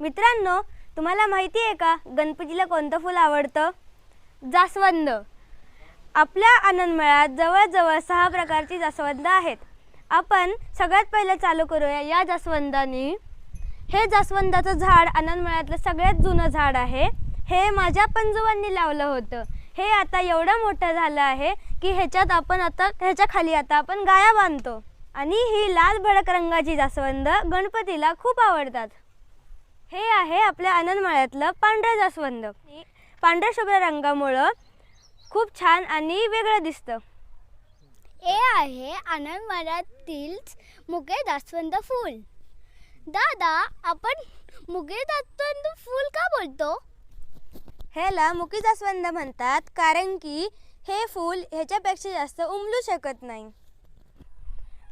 मित्रांनो तुम्हाला माहिती आहे का गणपतीला कोणतं फूल आवडतं? जास्वंद. आपल्या आनंदमळ्यात जवळजवळ सहा प्रकारची जास्वंद आहेत. आपण सगळ्यात पहिलं चालू करूया या जास्वंदाने. हे जास्वंदाचं झाड आनंदमळ्यातलं सगळ्यात जुनं झाड आहे. हे माझ्या पंजोबांनी लावलं होतं. हे आता एवढं मोठं झालं आहे की ह्याच्यात आपण आता ह्याच्या खाली आता आपण गाया बांधतो. आणि ही लाल भडक रंगाची जास्वंद गणपतीला खूप आवडतात. हे आहे आपल्या आनंदमाळ्यातलं पांढरं जास्वंद. पांढऱ्या शुभ्र रंगामुळं खूप छान आणि वेगळं दिसतं. हे आहे आनंदवनातील मुके जास्वंद फूल. दादा आपण मुके जास्वंद फूल का बोलतो? ह्याला मुकी जास्वंद म्हणतात कारण की हे फूल ह्याच्यापेक्षा जास्त उमलू शकत नाही.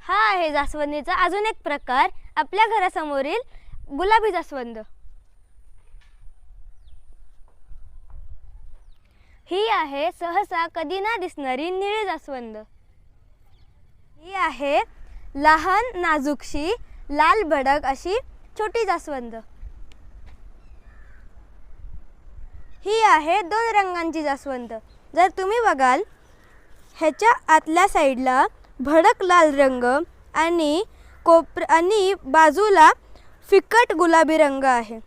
हा आहे जास्वंदीचा अजून एक प्रकार. आपल्या घरासमोरील गुलाबी जास्वंद. ही आहे सहसा कधी ना दिसणारी निळी जास्वंद. ही आहे लहान नाजूकशी लाल भडक अशी छोटी जास्वंद. ही आहे दोन रंगांची जास्वंद. जर तुम्ही बघाल ह्याच्या आतल्या साईडला भडक लाल रंग आणि कोपर आणि बाजूला फिकट गुलाबी रंग आहे.